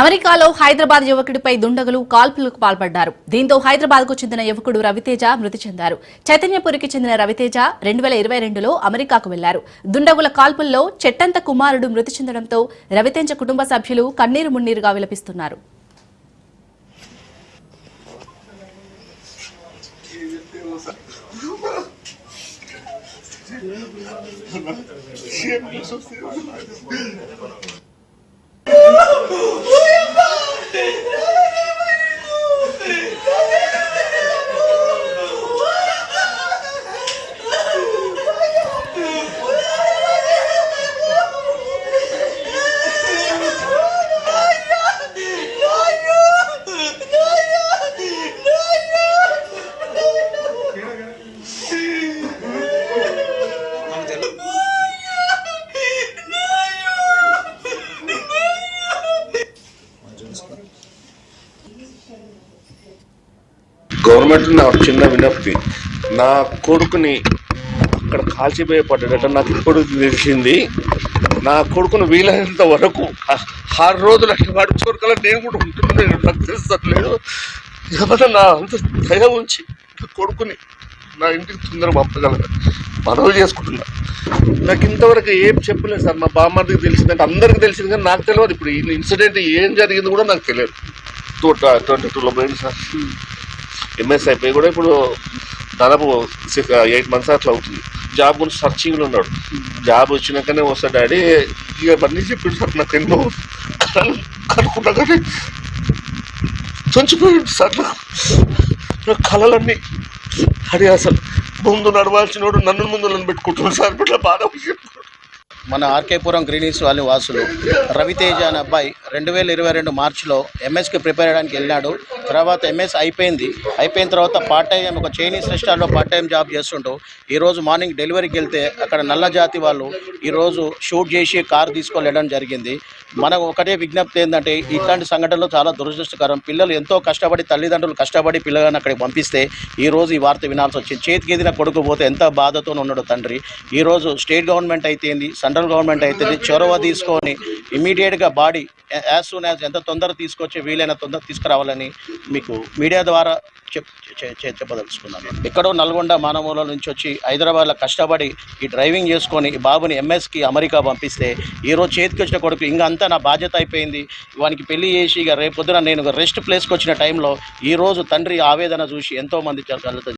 అమెరికాలో హైదరాబాద్ యువకుడిపై దుండగులు కాల్పులకు పాల్పడ్డారు. దీంతో హైదరాబాద్కు చెందిన యువకుడు రవితేజ మృతి చెందారు. చైతన్యపురికి చెందిన రవితేజ రెండు వేల ఇరవై రెండులో అమెరికాకు వెళ్ళారు దుండగుల కాల్పుల్లో చెట్టంత కుమారుడు మృతి చెందడంతో రవితేజ కుటుంబ సభ్యులు కన్నీరు మున్నీరుగా విలపిస్తున్నారు. that. గవర్నమెంట్ నా చిన్న వినప్తి. నా కొడుకుని అక్కడ కాల్చిపోయే పడ్డాడట నాకు ఇప్పుడు తెలిసింది. నా కొడుకును వీలైనంత వరకు ఆ- ఆరు రోజులు అట్లా వాడి చోరకల నేను కూడా ఉంటున్నాను. నాకు తెలుస్తలేదు కాబట్టి నా అంత దయ ఉంచి నా కొడుకుని నా ఇంటికి తొందరగా పంపగలరు. మనవి చేసుకుంటున్నా. నాకు ఇంతవరకు ఏం చెప్పలేదు సార్. మా బామ్మడికి తెలిసిందంటే అందరికీ తెలిసింది కానీ నాకు తెలియదు. ఇప్పుడు ఈ ఇన్సిడెంట్ ఏం జరిగింది కూడా నాకు తెలియదు. టూ ట్వంటీ టూలో పోయింది సార్? ఎంఎస్ అయిపోయి కూడా ఇప్పుడు దాదాపు సిక్స్ ఎయిట్ మంత్స్ అట్లా అవుతుంది. జాబ్ గురించి సర్చింగ్లో ఉన్నాడు. జాబ్ వచ్చినాకనే వస్తాడు డాడీ ఇక అవన్నీ చెప్పిండు సార్ నాకు ఎన్నో కలలు కనుక్కున్నా కానీ చంచిపోయాడు సార్ నా కళలన్నీ అది అసలు ముందు నడవాల్సినోడు నన్ను ముందు నన్ను పెట్టుకుంటున్నాడు సార్ ఇట్లా బాధ చెప్పాడు మన ఆర్కేపురం గ్రీనీస్ వాళ్ళ వాసులు రవితేజ అనే అబ్బాయి రెండు వేల ఇరవై రెండు మార్చిలో ఎంఎస్కి ప్రిపేర్ అయ్యడానికి వెళ్ళాడు తర్వాత ఎంఎస్ అయిపోయింది. అయిపోయిన తర్వాత పార్ట్ టైం ఒక చైనీస్ రెస్టారెంట్లో పార్ట్ టైం జాబ్ చేస్తుంటూ ఈరోజు మార్నింగ్ డెలివరీకి వెళ్తే అక్కడ నల్ల జాతి వాళ్ళు ఈరోజు షూట్ చేసి కారు తీసుకొని వెళ్ళడం జరిగింది. మనకు ఒకటే విజ్ఞప్తి ఏంటంటే ఇట్లాంటి సంఘటనలు చాలా దురదృష్టకరం. పిల్లలు ఎంతో కష్టపడి తల్లిదండ్రులు కష్టపడి పిల్లలను అక్కడికి పంపిస్తే ఈ రోజు ఈ వార్త వినాల్సి వచ్చింది. చేతికి ఎదిన కొడుకు పోతే ఎంత బాధతో ఉన్నాడు తండ్రి. ఈ రోజు స్టేట్ గవర్నమెంట్ అయితే ఏంది? సెంట్రల్ గవర్నమెంట్ అయితే చొరవ తీసుకొని ఇమీడియట్గా బాడీ యాజ్ సూన్ యాజ్ ఎంత తొందర తీసుకొచ్చి వీలైన తొందర తీసుకురావాలని మీకు మీడియా ద్వారా చెప్ చెప్పదలుచుకున్నాను. ఎక్కడో నల్గొండ మానమూల నుంచి వచ్చి హైదరాబాద్లో కష్టపడి ఈ డ్రైవింగ్ చేసుకొని ఈ బాబుని ఎంఎస్కి అమెరికా పంపిస్తే ఈరోజు చేతికి వచ్చిన కొడుకు ఇంకా అంతా నా బాధ్యత అయిపోయింది. వానికి పెళ్ళి చేసి ఇక రేపొద్దున నేను రెస్ట్ ప్లేస్కి వచ్చిన టైంలో ఈరోజు తండ్రి ఆవేదన చూసి ఎంతోమంది